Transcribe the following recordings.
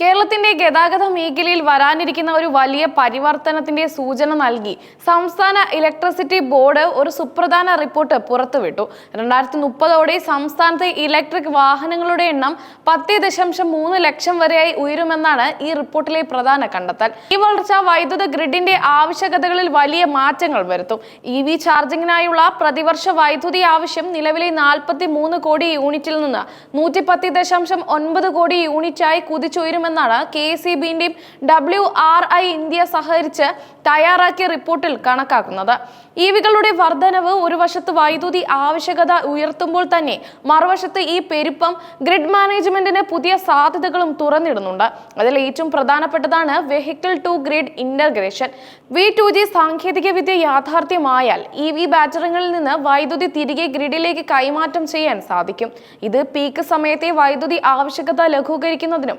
കേരളത്തിന്റെ ഗതാഗത മേഖലയിൽ വരാനിരിക്കുന്ന ഒരു വലിയ പരിവർത്തനത്തിന്റെ സൂചന നൽകി സംസ്ഥാന ഇലക്ട്രിസിറ്റി ബോർഡ് ഒരു സുപ്രധാന റിപ്പോർട്ട് പുറത്തുവിട്ടു. രണ്ടായിരത്തി മുപ്പതോടെ സംസ്ഥാനത്തെ ഇലക്ട്രിക് വാഹനങ്ങളുടെ എണ്ണം പത്ത് ദശാംശം മൂന്ന് ലക്ഷം വരെയായി ഉയരുമെന്നാണ് ഈ റിപ്പോർട്ടിലെ പ്രധാന കണ്ടെത്തൽ. ഈ വളർച്ച വൈദ്യുത ഗ്രിഡിന്റെ ആവശ്യകതകളിൽ വലിയ മാറ്റങ്ങൾ വരുത്തും. ഇ വി ചാർജിങ്ങിനായുള്ള പ്രതിവർഷ വൈദ്യുതി ആവശ്യം നിലവിലെ നാൽപ്പത്തി മൂന്ന് കോടി യൂണിറ്റിൽ നിന്ന് നൂറ്റി പത്ത് ദശാംശം ഒൻപത് കോടി യൂണിറ്റായി കുതിച്ചുയരുമെന്നാണ് കെ സി ബിന്റെയും ഡബ്ല്യു ആർ ഐ ഇന്ത്യ സഹകരിച്ച് തയ്യാറാക്കിയ റിപ്പോർട്ടിൽ കണക്കാക്കുന്നത്. ഇവികളുടെ വർധനവ് ഒരു വശത്ത് വൈദ്യുതി ആവശ്യകത ഉയർത്തുമ്പോൾ തന്നെ മറുവശത്ത് ഈ പെരുപ്പം ഗ്രിഡ് മാനേജ്മെന്റിന് പുതിയ സാധ്യതകളും തുറന്നിടുന്നുണ്ട്. അതിൽ ഏറ്റവും പ്രധാനപ്പെട്ടതാണ് vehicle to grid integration V to G സാങ്കേതിക വിദ്യ യാഥാർത്ഥ്യമായാൽ ഇ വി ബാറ്ററികളിൽ നിന്ന് വൈദ്യുതി തിരികെ ഗ്രിഡിലേക്ക് കൈമാറ്റം ചെയ്യാൻ സാധിക്കും. ഇത് പീക്ക് സമയത്തെ വൈദ്യുതി ആവശ്യകത ലഘൂകരിക്കുന്നതിനും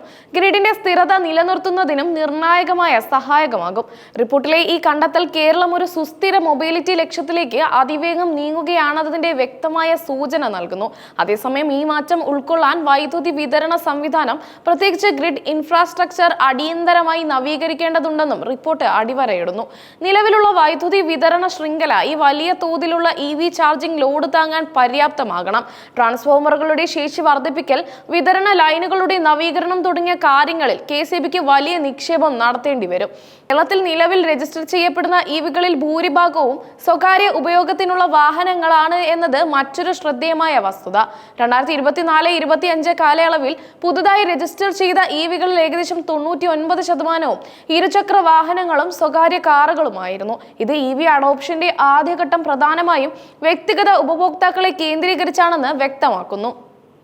ഗ്രിഡിന്റെ സ്ഥിരത നിലനിർത്തുന്നതിനും നിർണായകമായ സഹായകമാകും. റിപ്പോർട്ടിലെ ഈ കണ്ടെത്തൽ കേരളം ഒരു സുസ്ഥിര മൊബിലിറ്റി ലക്ഷ്യത്തിലേക്ക് അതിവേഗം നീങ്ങുകയാണെന്നതിന്റെ വ്യക്തമായ സൂചന നൽകുന്നു. അതേസമയം ഈ മാറ്റം ഉൾക്കൊള്ളാൻ വൈദ്യുതി വിതരണ സംവിധാനം പ്രത്യേകിച്ച് ഗ്രിഡ് ഇൻഫ്രാസ്ട്രക്ചർ അടിയന്തരമായി നവീകരിക്കേണ്ടതുണ്ടെന്നും റിപ്പോർട്ട് അടിവരയിടുന്നു. നിലവിലുള്ള വൈദ്യുതി വിതരണ ശൃംഖല ഈ വലിയ തോതിലുള്ള ഇ വി ചാർജിംഗ് ലോഡ് താങ്ങാൻ പര്യാപ്തമാകണം. ട്രാൻസ്ഫോമറുകളുടെ ശേഷി വർദ്ധിപ്പിക്കൽ വിതരണ ലൈനുകളുടെ നവീകരണം തുടങ്ങിയ കാര്യങ്ങളിൽ കെ സി ബിക്ക് വലിയ നിക്ഷേപം നടത്തേണ്ടി വരും. കേരളത്തിൽ നിലവിൽ രജിസ്റ്റർ ചെയ്യപ്പെടുന്ന ഇവികളിൽ ഭൂരിഭാഗവും സ്വകാര്യ ഉപയോഗത്തിനുള്ള വാഹനങ്ങളാണ് എന്നത് മറ്റൊരു ശ്രദ്ധേയമായ വസ്തുത. രണ്ടായിരത്തി ഇരുപത്തിനാല് ഇരുപത്തി അഞ്ച് കാലയളവിൽ പുതുതായി രജിസ്റ്റർ ചെയ്ത ഇവികളിൽ ഏകദേശം തൊണ്ണൂറ്റി ഒൻപത് ശതമാനവും ഇരുചക്ര വാഹനങ്ങളും സ്വകാര്യ കാറുകളുമായിരുന്നു. ഇത് ഇ വി അഡോപ്ഷന്റെ ആദ്യഘട്ടം പ്രധാനമായും വ്യക്തിഗത ഉപഭോക്താക്കളെ കേന്ദ്രീകരിച്ചാണെന്ന് വ്യക്തമാക്കുന്നു.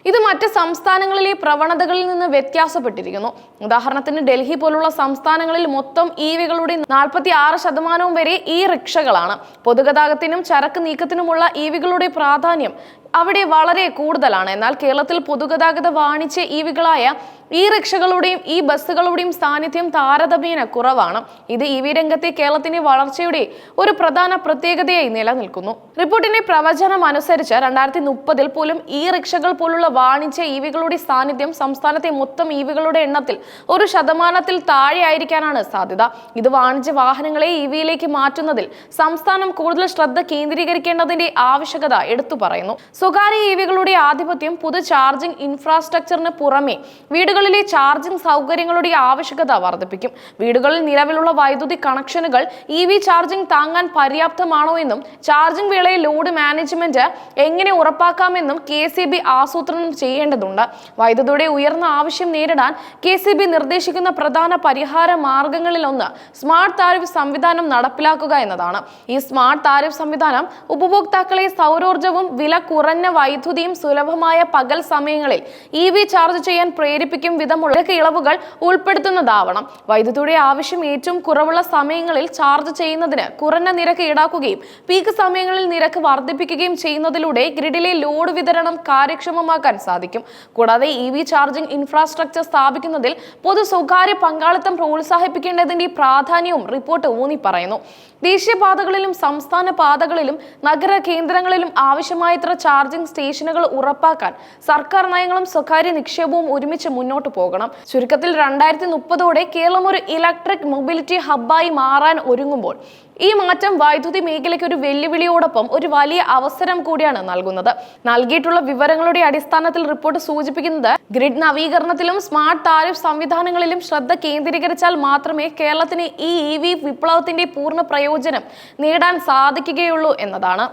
ഇത് മറ്റ് സംസ്ഥാനങ്ങളിലെ പ്രവണതകളിൽ നിന്ന് വ്യത്യാസപ്പെട്ടിരിക്കുന്നു. ഉദാഹരണത്തിന് ഡൽഹി പോലുള്ള സംസ്ഥാനങ്ങളിൽ മൊത്തം ഇവികളുടെ നാൽപ്പത്തി ആറ് ശതമാനവും വരെ ഈ റിക്ഷകളാണ്. പൊതുഗതാഗതത്തിനും ചരക്ക് നീക്കത്തിനുമുള്ള ഇവികളുടെ പ്രാധാന്യം അവിടെ വളരെ കൂടുതലാണ്. എന്നാൽ കേരളത്തിൽ പൊതുഗതാഗത വാണിജ്യ ഇവികളായ ഈ റിക്ഷകളുടെയും ഈ ബസ്സുകളുടെയും സാന്നിധ്യം താരതമ്യേന കുറവാണ്. ഇത് ഇ വി രംഗത്തെ കേരളത്തിന്റെ വളർച്ചയുടെ ഒരു പ്രധാന പ്രത്യേകതയായി നിലനിൽക്കുന്നു. റിപ്പോർട്ടിന്റെ പ്രവചനം അനുസരിച്ച് രണ്ടായിരത്തി മുപ്പതിൽ പോലും ഈ റിക്ഷകൾ പോലുള്ള വാണിജ്യ ഇവികളുടെ സാന്നിധ്യം സംസ്ഥാനത്തെ മൊത്തം ഇവികളുടെ എണ്ണത്തിൽ ഒരു ശതമാനത്തിൽ താഴെയായിരിക്കാനാണ് സാധ്യത. ഇത് വാണിജ്യ വാഹനങ്ങളെ ഇവിയിലേക്ക് മാറ്റുന്നതിൽ സംസ്ഥാനം കൂടുതൽ ശ്രദ്ധ കേന്ദ്രീകരിക്കേണ്ടതിന്റെ ആവശ്യകത എടുത്തു പറയുന്നു. സ്വകാര്യ ഇവികളുടെ ആധിപത്യം പുതു ചാർജിംഗ് ഇൻഫ്രാസ്ട്രക്ചറിന് പുറമെ വീടുകളിലെ ചാർജിംഗ് സൗകര്യങ്ങളുടെ ആവശ്യകത വർദ്ധിപ്പിക്കും. വീടുകളിൽ നിലവിലുള്ള വൈദ്യുതി കണക്ഷനുകൾ ഇ വി ചാർജിംഗ് താങ്ങാൻ പര്യാപ്തമാണോ എന്നും ചാർജിംഗ് വേളയിൽ ലോഡ് മാനേജ്മെന്റ് എങ്ങനെ ഉറപ്പാക്കാമെന്നും കെ സി ബി ആസൂത്രണം ചെയ്യേണ്ടതുണ്ട്. വൈദ്യുതിയുടെ ഉയർന്ന ആവശ്യം നേരിടാൻ കെ സി ബി നിർദ്ദേശിക്കുന്ന പ്രധാന പരിഹാര മാർഗങ്ങളിലൊന്ന് സ്മാർട്ട് താരിഫ് സംവിധാനം നടപ്പിലാക്കുക എന്നതാണ്. ഈ സ്മാർട്ട് താരിഫ് സംവിധാനം ഉപഭോക്താക്കളെ സൗരോർജവും വില കുറഞ്ഞ വൈദ്യുതിയും സുലഭമായ പകൽ സമയങ്ങളിൽ ഇ വി ചാർജ് ചെയ്യാൻ പ്രേരിപ്പിക്കും വിധമുള്ള ഇളവുകൾ ഉൾപ്പെടുത്തുന്നതാവണം. വൈദ്യുതിയുടെ ആവശ്യം ഏറ്റവും കുറവുള്ള സമയങ്ങളിൽ ചാർജ് ചെയ്യുന്നതിന് കുറഞ്ഞ നിരക്ക് ഈടാക്കുകയും പീക്ക് സമയങ്ങളിൽ നിരക്ക് വർദ്ധിപ്പിക്കുകയും ചെയ്യുന്നതിലൂടെ ഗ്രിഡിലെ ലോഡ് വിതരണം കാര്യക്ഷമമാക്കാൻ സാധിക്കും. കൂടാതെ ഇ വി ചാർജിംഗ് ഇൻഫ്രാസ്ട്രക്ചർ സ്ഥാപിക്കുന്നതിൽ പൊതു സ്വകാര്യ പങ്കാളിത്തം പ്രോത്സാഹിപ്പിക്കേണ്ടതിന്റെ പ്രാധാന്യവും റിപ്പോർട്ട് ഊന്നി പറയുന്നു. ദേശീയപാതകളിലും സംസ്ഥാന പാതകളിലും നഗര കേന്ദ്രങ്ങളിലും ആവശ്യമായത്ര ചാർജിംഗ് സ്റ്റേഷനുകൾ ഉറപ്പാക്കാൻ സർക്കാർ നയങ്ങളും സ്വകാര്യ നിക്ഷേപവും ഒരുമിച്ച് മുന്നോട്ട് പോകണം. ചുരുക്കത്തിൽ രണ്ടായിരത്തി മുപ്പതോടെ കേരളം ഒരു ഇലക്ട്രിക് മൊബിലിറ്റി ഹബ്ബായി മാറാൻ ഒരുങ്ങുമ്പോൾ ഈ മാറ്റം വൈദ്യുതി മേഖലയ്ക്ക് ഒരു വെല്ലുവിളിയോടൊപ്പം ഒരു വലിയ അവസരം കൂടിയാണ് നൽകുന്നത്. നൽകിയിട്ടുള്ള വിവരങ്ങളുടെ അടിസ്ഥാനത്തിൽ റിപ്പോർട്ട് സൂചിപ്പിക്കുന്നത് ഗ്രിഡ് നവീകരണത്തിലും സ്മാർട്ട് താരിഫ് സംവിധാനങ്ങളിലും ശ്രദ്ധ കേന്ദ്രീകരിച്ചാൽ മാത്രമേ കേരളത്തിന് ഈ ഇ വി വിപ്ലവത്തിന്റെ പൂർണ പ്രയോജനം നേടാൻ സാധിക്കുകയുള്ളൂ എന്നതാണ്.